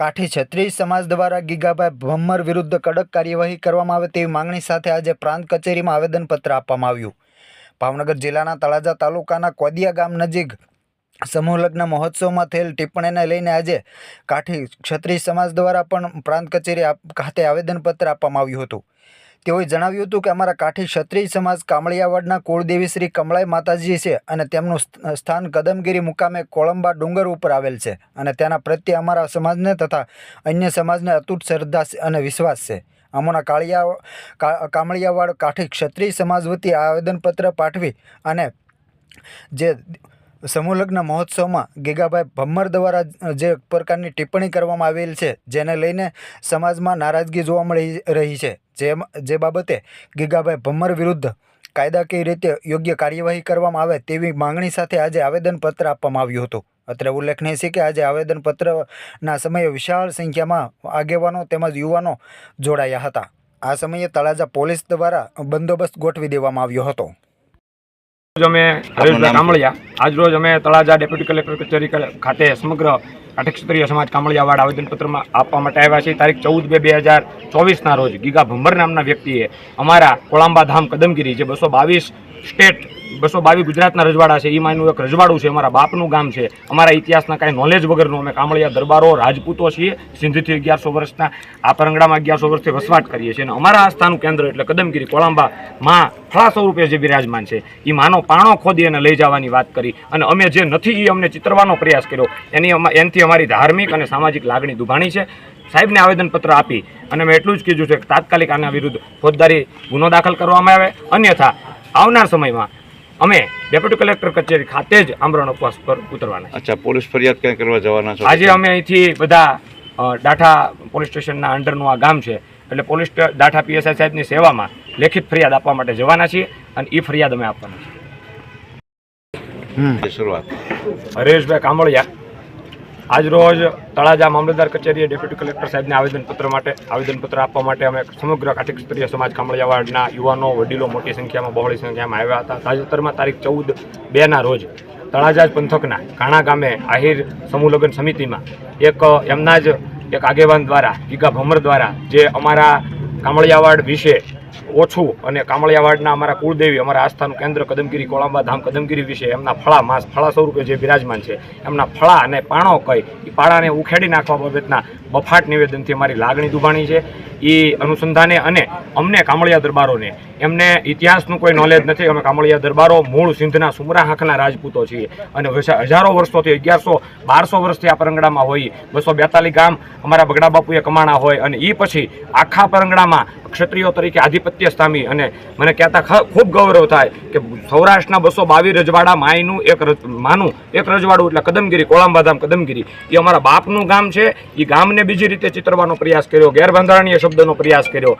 કાઠી છત્રીસ સમાજ દ્વારા ગીગાભાઈ ભમ્મર વિરુદ્ધ કડક કાર્યવાહી કરવામાં આવે તેવી માંગણી સાથે આજે પ્રાંત કચેરીમાં આવેદનપત્ર આપવામાં આવ્યું. ભાવનગર જિલ્લાના તળાજા તાલુકાના કોદિયા ગામ નજીક સમૂહલગ્ન મહોત્સવમાં થયેલ ટિપ્પણીને લઈને આજે કાઠી ક્ષત્રિય સમાજ દ્વારા પણ પ્રાંત કચેરી ખાતે આવેદનપત્ર આપવામાં આવ્યું હતું. તેઓએ જણાવ્યું હતું કે અમારા કાઠી ક્ષત્રિય સમાજ કામળિયાવાડના કુળદેવી શ્રી કમળાઈ માતાજી છે અને તેમનું સ્થ- સ્થાન કદમગીરી મુકામે કોળંબા ડુંગર ઉપર આવેલ છે અને તેના પ્રત્યે અમારા સમાજને તથા અન્ય સમાજને અતૂટ શ્રદ્ધા અને વિશ્વાસ છે. અમોના કાળિયા કામળિયાવાડ કાઠી ક્ષત્રિય સમાજ વતી આવેદનપત્ર પાઠવી અને જે સમૂહ લગ્ન મહોત્સવમાં ગીગાભાઈ ભમ્મર દ્વારા જે પ્રકારની ટિપ્પણી કરવામાં આવેલ છે, જેને લઈને સમાજમાં નારાજગી જોવા મળી રહી છે. જે જે બાબતે ગીગાભાઈ ભમ્મર વિરુદ્ધ કાયદાકીય રીતે યોગ્ય કાર્યવાહી કરવામાં આવે તેવી માંગણી સાથે આજે આવેદનપત્ર આપવામાં આવ્યું હતું. અત્રે ઉલ્લેખનીય છે કે આજે આવેદનપત્રના સમયે વિશાળ સંખ્યામાં આગેવાનો તેમજ યુવાનો જોડાયા હતા. આ સમયે તળાજા પોલીસ દ્વારા બંદોબસ્ત ગોઠવી દેવામાં આવ્યો હતો. અમે હરેશભાઈ કામળિયા. આજરોજ અમે તળાજા ડેપ્યુટી કલેક્ટર કચેરી ખાતે સમગ્ર આઠ ક્ષત્રિય સમાજ કામળિયાવાડ આવેદનપત્રમાં આપવા માટે આવ્યા છે તારીખ ચૌદ બે બે હજાર ચોવીસના રોજ ગીગા ભંભર નામના વ્યક્તિએ અમારા કોળાંબા ધામ કદમગીરી જે બસો બાવીસ સ્ટેટ બસો બાવીસ ગુજરાતના રજવાડા છે એ માનું એક રજવાડું છે, અમારા બાપનું ગામ છે. અમારા ઇતિહાસના કાંઈ નોલેજ વગરનું અમે કામળિયા દરબારો, રાજપૂતો છીએ, સિંધીથી અગિયારસો વર્ષના, આ પરંગડામાં અગિયારસો વર્ષથી વસવાટ કરીએ છીએ. અને અમારા આસ્થાનું કેન્દ્ર એટલે કદમગીરી, કોળાંબા, માં ફળા સ્વરૂપે જે બિરાજમાન છે એ માનો પાણો ખોદી અને લઈ જવાની વાત કરી. અને અમે જે નથી એ અમને ચિતરવાનો પ્રયાસ કર્યો. એની એનથી અમારી ધાર્મિક અને સામાજિક લાગણી દુભાણી છે. સાહેબને આવેદનપત્ર આપી અને મેં એટલું જ કીધું છે કે તાત્કાલિક આના વિરુદ્ધ ફોજદારી ગુનો દાખલ કરવામાં આવે. અન્યથા, આવનાર સમયમાં અમે ડેપ્યુટી કલેક્ટર કચેરી ખાતે જ આમરણ ઉપવાસ પર ઉતરવાના અચ્છા પોલીસ ફરિયાદ ક્યાં કરવા જવાના છો? આજે અમે અહીંથી બધા ડાઠા પોલીસ સ્ટેશનના અંડરનું આ ગામ છે એટલે પોલીસ ડાઠા પીએસઆઈ સાહેબની સેવામાં લેખિત ફરિયાદ આપવા માટે જવાના છીએ અને એ ફરિયાદ અમે આપવાના છીએ. શરૂઆત. હરેશભાઈ કામળિયા. આજ રોજ તળાજા મામલતદાર કચેરીએ ડેપ્યુટી કલેક્ટર સાહેબને આવેદનપત્ર માટે આવેદનપત્ર આપવા માટે અમે સમગ્ર કાઠિક ક્ષત્રિય સમાજ કામળિયાવાડના યુવાનો, વડીલો મોટી સંખ્યામાં, બહોળી સંખ્યામાં આવ્યા હતા. તાજેતરમાં તારીખ ચૌદ બેના રોજ તળાજા પંથકના ઘાણા ગામે આહિર સમૂહ સમિતિમાં એક, એમના જ એક આગેવાન દ્વારા ગીગા ભમર દ્વારા જે અમારા કામળિયાવાડ વિશે ઓછું અને કામળિયાવાડના અમારા કુળદેવી, અમારા આસ્થાનું કેન્દ્ર કદમગીરી, કોળાંબા ધામ કદમગીરી વિશે એમના ફળા, માસ ફળા સ્વરૂપે જે બિરાજમાન છે, એમના ફળા અને પાણો કઈ એ પાડાને ઉખેડી નાખવા બાબતના બફાટ નિવેદનથી અમારી લાગણી દુભાણી છે. એ અનુસંધાને અને અમને કામળિયા દરબારોને, એમને ઇતિહાસનું કોઈ નોલેજ નથી. અમે કામળિયા દરબારો મૂળ સિંધના સુમરા હાંખના રાજપૂતો છીએ. અને હજારો વર્ષોથી, અગિયારસો બારસો વર્ષથી આ પરંગડામાં હોય. બસો બેતાલીસ ગામ અમારા બગડા બાપુએ કમાણા હોય અને એ પછી આખા પરંગડામાં ક્ષત્રિયો તરીકે આધિપત્ય સ્થામી અને મને કહેતા ખૂબ ગૌરવ થાય કે સૌરાષ્ટ્રના બસો બાવીસ રજવાડા માયનું એક માનું એક રજવાડું એટલે કદમગીરી, કોળાંબાધામ કદમગીરી. એ અમારા બાપનું ગામ છે. એ ગામને બીજી રીતે ચિતરવાનો પ્રયાસ કર્યો. ગેરબંધારણીય શબ્દનો પ્રયાસ કર્યો.